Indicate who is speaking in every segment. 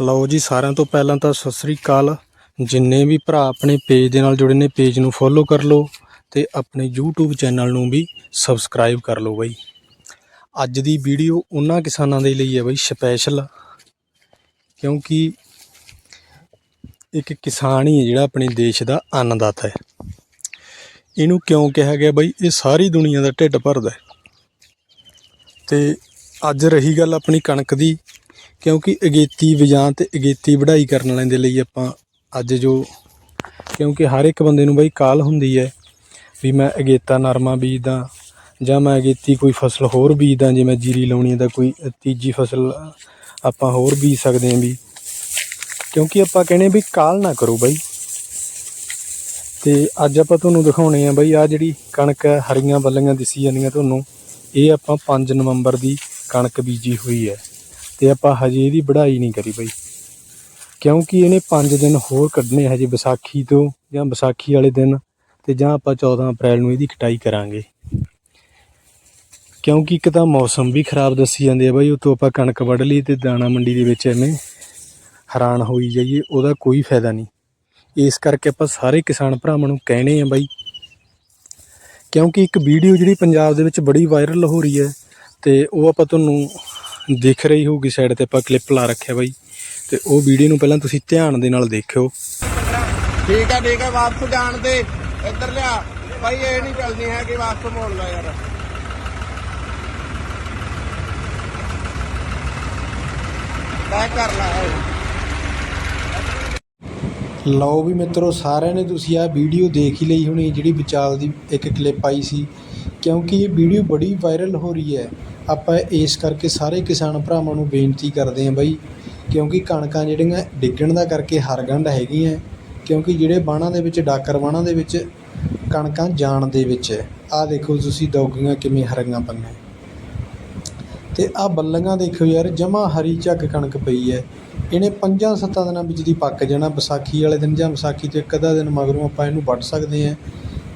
Speaker 1: ਲਓ ਜੀ, ਸਾਰਿਆਂ ਤੋਂ ਪਹਿਲਾਂ ਤਾਂ ਸਤਿ ਸ੍ਰੀ ਅਕਾਲ। ਜਿੰਨੇ ਵੀ ਭਰਾ ਆਪਣੇ ਪੇਜ ਦੇ ਨਾਲ ਜੁੜੇ ਨੇ ਪੇਜ ਨੂੰ ਫੋਲੋ ਕਰ ਲਓ ਤੇ ਆਪਣੇ YouTube ਚੈਨਲ ਨੂੰ ਵੀ ਸਬਸਕ੍ਰਾਈਬ ਕਰ ਲਓ ਬਾਈ। ਅੱਜ ਦੀ ਵੀਡੀਓ ਉਹਨਾਂ ਕਿਸਾਨਾਂ ਦੇ ਲਈ ਹੈ ਬਾਈ ਸਪੈਸ਼ਲ ਕਿਉਂਕਿ ਇੱਕ ਕਿਸਾਨ ਹੀ ਹੈ ਜਿਹੜਾ ਆਪਣੇ ਦੇਸ਼ ਦਾ ਅੰਨਦਾਤਾ ਹੈ। ਇਹਨੂੰ ਕਿਉਂ ਕਿਹਾ ਗਿਆ ਬਾਈ? ਇਹ ਸਾਰੀ ਦੁਨੀਆ ਦਾ ਢਿੱਡ ਭਰਦਾ ਹੈ। ਤੇ ਅੱਜ ਰਹੀ ਗੱਲ ਆਪਣੀ ਕਣਕ ਦੀ। ਕਿਉਂਕਿ ਅਗੇਤੀ ਵਿਜਾਨ ਤੇ ਅਗੇਤੀ ਵਢਾਈ ਕਰਨ ਵਾਲਿਆਂ ਦੇ ਲਈ ਆਪਾਂ ਅੱਜ ਜੋ, ਕਿਉਂਕਿ ਹਰ ਇੱਕ ਬੰਦੇ ਨੂੰ ਬਈ ਕਾਲ ਹੁੰਦੀ ਹੈ ਵੀ ਮੈਂ ਅਗੇਤਾ ਨਰਮਾ ਬੀਜਦਾ ਜਾਂ ਮੈਂ ਅਗੇਤੀ ਕੋਈ ਫਸਲ ਹੋਰ ਬੀਜਦਾ ਜਿਵੇਂ ਜੀਰੀ ਲਾਉਣੀ ਹੈ ਤਾਂ ਕੋਈ ਤੀਜੀ ਫਸਲ ਆਪਾਂ ਹੋਰ ਬੀਜ ਸਕਦੇ ਹਾਂ ਵੀ। ਕਿਉਂਕਿ ਆਪਾਂ ਕਹਿੰਦੇ ਵੀ ਕਾਲ ਨਾ ਕਰੋ ਬਾਈ। ਤੇ ਅੱਜ ਆਪਾਂ ਤੁਹਾਨੂੰ ਦਿਖਾਉਣੇ ਆ ਬਈ ਆ ਜਿਹੜੀ ਕਣਕ ਹੈ, ਹਰੀਆਂ ਬੱਲੀਆਂ ਦਿਸੀ ਜਾਂਦੀਆਂ ਤੁਹਾਨੂੰ, ਇਹ ਆਪਾਂ 5 ਨਵੰਬਰ ਦੀ ਕਣਕ ਬੀਜੀ ਹੋਈ ਹੈ। ਤੇ ਆਪਾਂ ਹਜੇ ਇਹਦੀ ਵਢਾਈ ਨਹੀਂ ਕਰੀ ਬਈ। ਕਿਉਂਕਿ ਇਹਨੇ 5 ਦਿਨ ਹੋਰ ਕੱਢਣੇ ਹਜੇ ਵਿਸਾਖੀ ਤੋਂ ਜਾਂ ਵਿਸਾਖੀ ਵਾਲੇ ਦਿਨ ਤੇ ਜਾਂ ਆਪਾਂ 14 ਅਪ੍ਰੈਲ ਨੂੰ ਇਹਦੀ ਕਟਾਈ ਕਰਾਂਗੇ। ਕਿਉਂਕਿ ਇੱਕ ਤਾਂ ਮੌਸਮ ਵੀ ਖਰਾਬ ਦੱਸੀ ਜਾਂਦੇ ਆ ਬਾਈ ਉਤੋਂ ਆਪਾਂ ਕਣਕ ਵੱਢ ਲਈ ਤੇ ਦਾਣਾ ਮੰਡੀ ਦੇ ਵਿੱਚ ਐਵੇਂ ਹੈਰਾਨ ਹੋਈ ਜਾਈਏ, ਉਹਦਾ ਕੋਈ ਫਾਇਦਾ ਨਹੀਂ। ਇਸ ਕਰਕੇ ਆਪਾਂ ਸਾਰੇ ਕਿਸਾਨ ਭਰਾਵਾਂ ਨੂੰ ਕਹਿਣੇ ਆ ਬਾਈ, ਕਿਉਂਕਿ ਇੱਕ ਵੀਡੀਓ ਜਿਹੜੀ ਪੰਜਾਬ ਦੇ ਵਿੱਚ ਬੜੀ ਵਾਇਰਲ ਹੋ ਰਹੀ ਹੈ ਤੇ ਉਹ ਆਪਾਂ ਤੁਹਾਨੂੰ ਦਿਖ ਰਹੀ ਹੋਊਗੀ ਸਾਈਡ ਤੇ ਆਪਾਂ ਕਲਿੱਪ ਲਾ ਰੱਖਿਆ ਬਾਈ। ਤੇ ਉਹ ਵੀਡੀਓ ਨੂੰ ਪਹਿਲਾਂ ਤੁਸੀਂ ਧਿਆਨ ਦੇ ਨਾਲ ਦੇਖਿਓ।
Speaker 2: ਠੀਕ ਹੈ ਠੀਕ ਹੈ ਵਾਪਸ ਜਾਣ ਦੇ। ਇੱਧਰ ਲਿਆ। ਭਾਈ ਇਹ ਨਹੀਂ ਚੱਲਦੀ ਹੈ ਕਿ ਵਾਪਸ ਮੋੜ ਲੈ ਯਾਰ। ਬੈਕ ਕਰ ਲੈ
Speaker 1: ਲਓ ਵੀ ਮਿੱਤਰੋ ਸਾਰਿਆਂ ਨੇ ਤੁਸੀਂ ਆਹ ਵੀਡੀਓ ਦੇਖ ਹੀ ਲਈ ਹੋਣੀ ਜਿਹੜੀ ਵਿਚਾਲ ਦੀ ਇੱਕ ਕਲਿੱਪ ਆਈ ਸੀ। ਕਿਉਂਕਿ ਇਹ ਵੀਡੀਓ ਬੜੀ ਵਾਇਰਲ ਹੋ ਰਹੀ ਹੈ। ਆਪਾਂ ਇਸ ਕਰਕੇ ਸਾਰੇ ਕਿਸਾਨ ਭਰਾਵਾਂ ਨੂੰ ਬੇਨਤੀ ਕਰਦੇ ਹਾਂ ਬਾਈ, ਕਿਉਂਕਿ ਕਣਕਾਂ ਜਿਹੜੀਆਂ ਡਿੱਗਣ ਦਾ ਕਰਕੇ ਹਰਗੰਢ ਹੈਗੀਆਂ, ਕਿਉਂਕਿ ਜਿਹੜੇ ਬਾਣਾ ਦੇ ਵਿੱਚ, ਡਾਕਰ ਬਾਣਾ ਦੇ ਵਿੱਚ ਕਣਕਾਂ ਜਾਣ ਦੇ ਵਿੱਚ ਹੈ। ਆਹ ਦੇਖੋ ਤੁਸੀਂ ਦੌਗੀਆਂ ਕਿਵੇਂ ਹਰੀਆਂ ਪਈਆਂ ਤੇ ਆਹ ਬੱਲੀਆਂ ਦੇਖੋ ਯਾਰ, ਜਮਾ ਹਰੀ ਝੱਗ ਕਣਕ ਪਈ ਹੈ। ਇਹਨੇ ਪੰਜਾਂ ਸੱਤਾਂ ਦਿਨਾਂ ਵਿੱਚ ਦੀ ਪੱਕ ਜਾਣਾ, ਵਿਸਾਖੀ ਵਾਲੇ ਦਿਨ ਜਾਂ ਵਿਸਾਖੀ ਤੋਂ ਇੱਕ ਅੱਧਾ ਦਿਨ ਮਗਰੋਂ ਆਪਾਂ ਇਹਨੂੰ ਵੱਢ ਸਕਦੇ ਹਾਂ।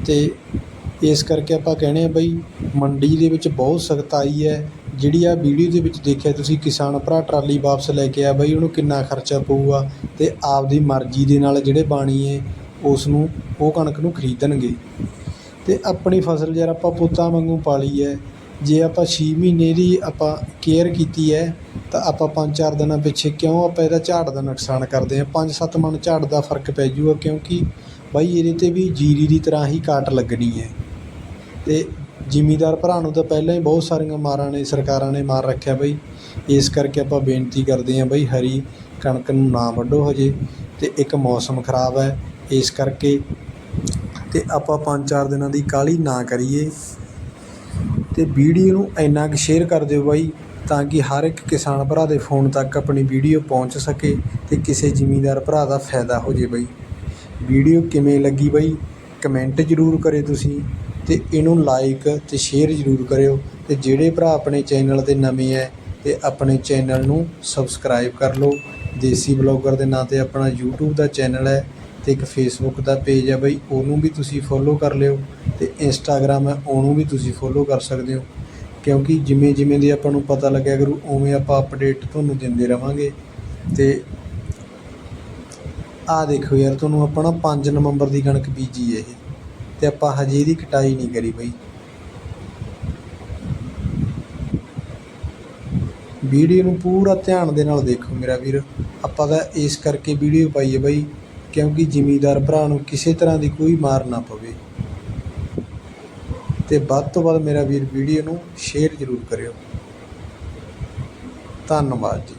Speaker 1: ਤੇ ਇਸ ਕਰਕੇ ਆਪਾਂ ਕਹਿੰਦੇ ਹਾਂ ਬਈ ਮੰਡੀ ਦੇ ਵਿੱਚ ਬਹੁਤ ਸਖਤ ਆਈ ਹੈ। ਜਿਹੜੀ ਆ ਵੀਡੀਓ ਦੇ ਵਿੱਚ ਦੇਖਿਆ, ਤੁਸੀਂ ਕਿਸਾਨ ਭਰਾ ਟਰਾਲੀ ਵਾਪਸ ਲੈ ਕੇ ਆ ਬਈ, ਉਹਨੂੰ ਕਿੰਨਾ ਖਰਚਾ ਪਊਗਾ ਤੇ ਆਪਦੀ ਮਰਜ਼ੀ ਦੇ ਨਾਲ ਜਿਹੜੇ ਬਾਣੀ ਹੈ ਉਸ ਨੂੰ ਉਹ ਕਣਕ ਨੂੰ ਖਰੀਦਣਗੇ। ਤੇ ਆਪਣੀ ਫਸਲ ਯਾਰ ਆਪਾਂ ਪੁੱਤਾਂ ਵਾਂਗੂ ਪਾਲੀ ਹੈ। ਜੇ ਆਪਾਂ 6 ਮਹੀਨੇ ਦੀ ਆਪਾਂ ਕੇਅਰ ਕੀਤੀ ਹੈ, ਤਾਂ ਆਪਾਂ 5-4 ਦਿਨਾਂ ਪਿੱਛੇ ਕਿਉਂ ਆਪਾਂ ਇਹਦਾ ਝਾੜ ਦਾ ਨੁਕਸਾਨ ਕਰਦੇ ਹਾਂ? 5-7 ਮਣ ਝਾੜ ਦਾ ਫ਼ਰਕ ਪੈ ਜਾਊਗਾ ਕਿਉਂਕਿ ਬਾਈ ਇਹਦੇ ਤੇ ਵੀ ਜੀਰੀ ਦੀ ਤਰ੍ਹਾਂ ਹੀ ਕਾਟ ਲੱਗਣੀ ਹੈ। ਅਤੇ ਜ਼ਿਮੀਦਾਰ ਭਰਾ ਨੂੰ ਤਾਂ ਪਹਿਲਾਂ ਹੀ ਬਹੁਤ ਸਾਰੀਆਂ ਮਾਰਾਂ ਨੇ, ਸਰਕਾਰਾਂ ਨੇ ਮਾਰ ਰੱਖਿਆ ਬਈ। ਇਸ ਕਰਕੇ ਆਪਾਂ ਬੇਨਤੀ ਕਰਦੇ ਹਾਂ ਬਈ ਹਰੀ ਕਣਕ ਨੂੰ ਨਾ ਵੱਢੋ ਹਜੇ ਅਤੇ ਇੱਕ ਮੌਸਮ ਖਰਾਬ ਹੈ, ਇਸ ਕਰਕੇ ਅਤੇ ਆਪਾਂ 5-4 ਦਿਨਾਂ ਦੀ ਕਾਹਲੀ ਨਾ ਕਰੀਏ। ਅਤੇ ਵੀਡੀਓ ਨੂੰ ਇੰਨਾ ਕੁ ਸ਼ੇਅਰ ਕਰ ਦਿਓ ਬਾਈ ਤਾਂ ਕਿ ਹਰ ਇੱਕ ਕਿਸਾਨ ਭਰਾ ਦੇ ਫੋਨ ਤੱਕ ਆਪਣੀ ਵੀਡੀਓ ਪਹੁੰਚ ਸਕੇ ਅਤੇ ਕਿਸੇ ਜ਼ਿਮੀਂਦਾਰ ਭਰਾ ਦਾ ਫਾਇਦਾ ਹੋ ਜੇ ਬਾਈ। ਵੀਡੀਓ ਕਿਵੇਂ ਲੱਗੀ ਬਾਈ, ਕਮੈਂਟ ਜ਼ਰੂਰ ਕਰੇ ਤੁਸੀਂ। ਅਤੇ ਇਹਨੂੰ ਲਾਈਕ ਅਤੇ ਸ਼ੇਅਰ ਜ਼ਰੂਰ ਕਰਿਓ ਅਤੇ ਜਿਹੜੇ ਭਰਾ ਆਪਣੇ ਚੈਨਲ ਤੇ ਨਵੇਂ ਹੈ ਅਤੇ ਆਪਣੇ ਚੈਨਲ ਨੂੰ ਸਬਸਕ੍ਰਾਈਬ ਕਰ ਲਓ। ਦੇਸੀ ਬਲੌਗਰ ਦੇ ਨਾਂ ਤੇ ਆਪਣਾ YouTube ਦਾ ਚੈਨਲ ਹੈ ਅਤੇ ਇੱਕ ਫੇਸਬੁੱਕ ਦਾ ਪੇਜ ਹੈ ਬਈ, ਉਹਨੂੰ ਵੀ ਤੁਸੀਂ ਫੋਲੋ ਕਰ ਲਿਓ ਅਤੇ ਇੰਸਟਾਗ੍ਰਾਮ ਹੈ ਉਹਨੂੰ ਵੀ ਤੁਸੀਂ ਫੋਲੋ ਕਰ ਸਕਦੇ ਹੋ। ਕਿਉਂਕਿ ਜਿਵੇਂ ਜਿਵੇਂ ਦੀ ਆਪਾਂ ਨੂੰ ਪਤਾ ਲੱਗਿਆ ਕਰੂ ਉਵੇਂ ਆਪਾਂ ਅਪਡੇਟ ਤੁਹਾਨੂੰ ਦਿੰਦੇ ਰਵਾਂਗੇ। ਤੇ ਆਹ ਦੇਖੋ ਯਾਰ, ਤੁਹਾਨੂੰ ਆਪਣਾ ਨਾ 5 ਨਵੰਬਰ ਦੀ ਕਣਕ ਬੀਜੀ ਹੈ ਇਹ। ਤੇ ਆਪਾਂ ਹਜੇ ਇਹਦੀ ਕਟਾਈ ਨਹੀਂ ਕਰੀ ਬਈ। ਵੀਡੀਓ ਨੂੰ ਪੂਰਾ ਧਿਆਨ ਦੇ ਨਾਲ ਦੇਖੋ ਮੇਰਾ ਵੀਰ। ਆਪਾਂ ਤਾਂ ਇਸ ਕਰਕੇ ਵੀਡੀਓ ਪਾਈ ਹੈ ਬਈ, ਕਿਉਂਕਿ ਜ਼ਿਮੀਦਾਰ ਭਰਾ ਨੂੰ ਕਿਸੇ ਤਰ੍ਹਾਂ ਦੀ ਕੋਈ ਮਾਰ ਨਾ ਪਵੇ। ਤੇ ਵੱਧ ਤੋਂ ਵੱਧ ਮੇਰਾ ਵੀਰ ਵੀਡੀਓ ਨੂੰ ਸ਼ੇਅਰ ਜ਼ਰੂਰ ਕਰਿਓ। ਧੰਨਵਾਦ ਜੀ।